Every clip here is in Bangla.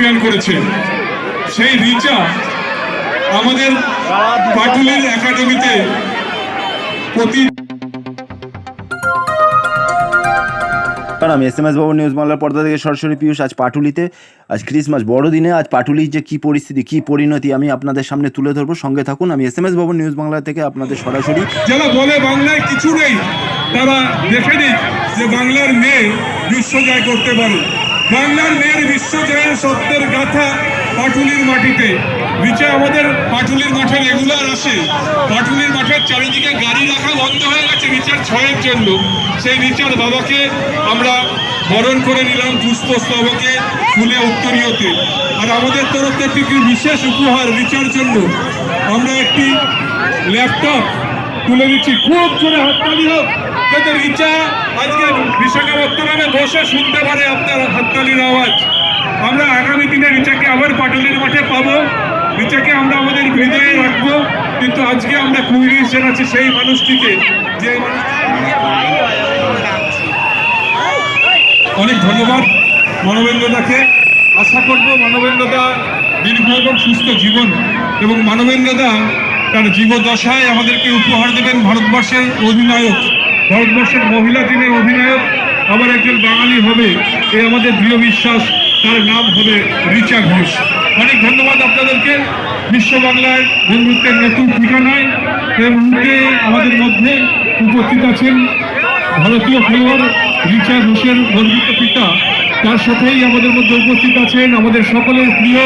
চ্যাম্পিয়ন করেছে। সেই রিচা আমাদের পাটুলির একাডেমিতে প্রতি কারণ আমি S M S Babu news বাংলার পর্দা থেকে সরাসরি পিয়ুষ আজ পাটুলিতে আজ ক্রিসমাস বড়দিনে আজ পাটুলির যে কী পরিস্থিতি কী পরিণতি আমি আপনাদের সামনে তুলে ধরবো। সঙ্গে থাকুন আমি S M S Babu news Bangla থেকে আপনাদের সরাসরি যারা বলে বাংলায় কিছু নেই তারা দেখে নিক যে বাংলার মেয়ে বিশ্বজয় করতে পারে। বাংলার মেয়ের বিশ্বজয়ের সত্যের গাথা পাটুলির মাটিতে। নিচে আমাদের পাটুলির মাঠে রেগুলার আসে। পাটুলির মাঠের চারিদিকে গাড়ি রাখা বন্ধ হয়ে গেছে নিচের ছয়ের জন্য। সেই নিচের বাবাকে আমরা বরণ করে নিলাম পুষ্পস্তবকে ফুলে উত্তরীয়তে। আর আমাদের তরফ থেকে একটি বিশেষ উপহার রিচার জন্য। আমরা একটি ল্যাপটপ তুলে দিচ্ছি। খুব জোরে হাততালি হোক যাতে রিচা আজকে বিশ্বকাপ বিশাখাপত্তনমে বসে শুনতে পারে আপনার হাততালির আওয়াজ। আমরা আগামী দিনে রিচাকে আবার পাটলের মাঠে পাবো। রিচাকে আমরা আমাদের হৃদয়ে রাখব। কিন্তু আজকে আমরা কুইরি আছে সেই মানুষটিকে। যে অনেক ধন্যবাদ মানবেন্দ্রদাকে আশা করব মানবেন্দ্রদা দীর্ঘ এবং সুস্থ জীবন। এবং মানবেন্দ্রদা তার জীবদশায় আমাদেরকে উপহার দেবেন ভারতবর্ষের অধিনায়ক, ভারতবর্ষের মহিলা টিমের অধিনায়ক। আবার একজন বাঙালি হবে, এ আমাদের দৃঢ় বিশ্বাস। তার নাম হবে রিচা ঘোষ। অনেক ধন্যবাদ আপনাদেরকে। বিশ্ব বাংলায় বন্ধুত্বের নতুন ঠিকানায়। এই মুহূর্তে আমাদের মধ্যে উপস্থিত আছেন ভারতীয় খেলোয়াড় রিচা ঘোষের গর্বিত পিতা। তার সাথেই আমাদের মধ্যে উপস্থিত আছেন আমাদের সকলের প্রিয়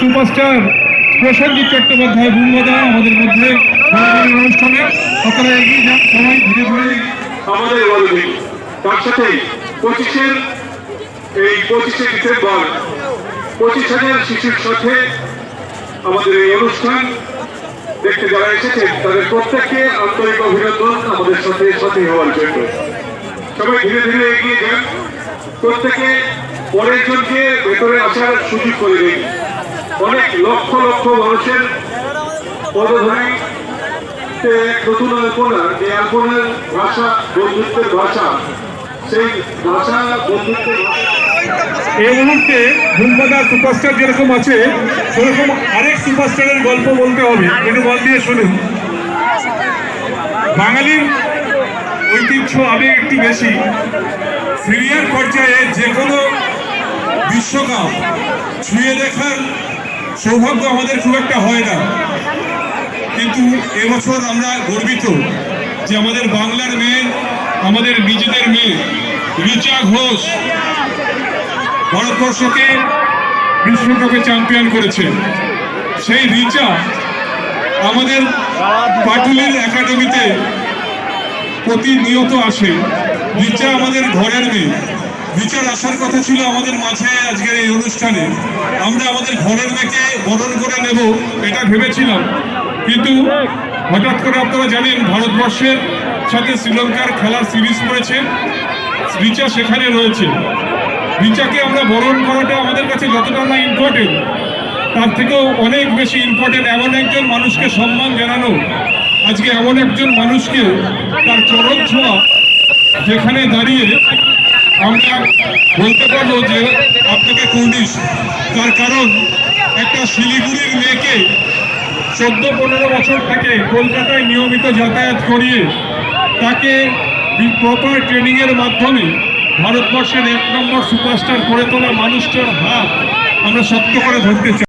সুপারস্টার প্রসেনজিৎ চট্টোপাধ্যায় বুম্বদা আমাদের মধ্যে অনুষ্ঠানে আপনারা এগিয়ে যান, সবাই ধীরে ধীরে আমাদের তার সাথে পঁচিশের এই পঁচিশে ডিসেম্বর, পঁচিশ হাজার শিশুর সাথে আমাদের এই অনুষ্ঠান দেখতে যারা এসেছেন, তাদের প্রত্যেককে আন্তরিক অভিনন্দন আমাদের সাথে সাথী হওয়ার জন্য। সবাই ধীরে ধীরে এগিয়ে যান। প্রত্যেকে পরের জনকে ভেতরে আসার সুযোগ করে দিন। অনেক লক্ষ লক্ষ মানুষের নতুন আলপনা যে আলপনার ভাষা, বন্ধুত্বের ভাষা, সেই ভাষা, বন্ধুত্বের এই মুহূর্তে বুম্বদা সুপারস্টার যেরকম আছে, সেরকম আরেক সুপারস্টারের গল্প বলতে হবে। একটু মন দিয়ে শুনুন। বাঙালির ঐতিহ্য আবেগ একটু বেশি। সিরিয়ার পর্যায়ে যে কোনো বিশ্বকাপ ছুঁয়ে দেখার সৌভাগ্য আমাদের খুব একটা হয় না। কিন্তু এবছর আমরা গর্বিত যে আমাদের বাংলার মেয়ে, আমাদের নিজেদের মেয়ে, রিচা ঘোষ, ভারতবর্ষকে বিশ্বকাপে চ্যাম্পিয়ন করেছে। সেই রিচা আমাদের পাটুলির একাডেমিতে প্রতিনিয়ত আসে। রিচা আমাদের ঘরের মেয়ে। রিচার আসার কথা ছিল আমাদের মাঝে আজকের এই অনুষ্ঠানে। আমরা আমাদের ঘরের মেয়েকে বরণ করে নেব, এটা ভেবেছিলাম। কিন্তু হঠাৎ করে আপনারা জানেন, ভারতবর্ষের সাথে শ্রীলঙ্কার খেলার সিরিজ পড়েছে। রিচা সেখানে রয়েছে। রিচাকে আমরা বরণ করাটা আমাদের কাছে যতটা না ইম্পর্টেন্ট তার থেকেও অনেক বেশি ইম্পর্টেন্ট এমন একজন মানুষকে সম্মান জানানো। আজকে এমন একজন মানুষকে তার চরণ ছোঁয়া যেখানে দাঁড়িয়ে আমরা বলতে পারব যে আপনাকে কুর্নিশ তার কারণ একটা শিলিগুড়ির মেয়েকে চোদ্দ, পনেরো বছর থেকে কলকাতায় নিয়মিত যাতায়াত করিয়ে তাকে প্রপার ট্রেনিংয়ের মাধ্যমে ভারতবর্ষের এক নম্বর সুপারস্টার করে তোলা মানুষটার হাত আমরা শক্ত করে ধরতে চাই।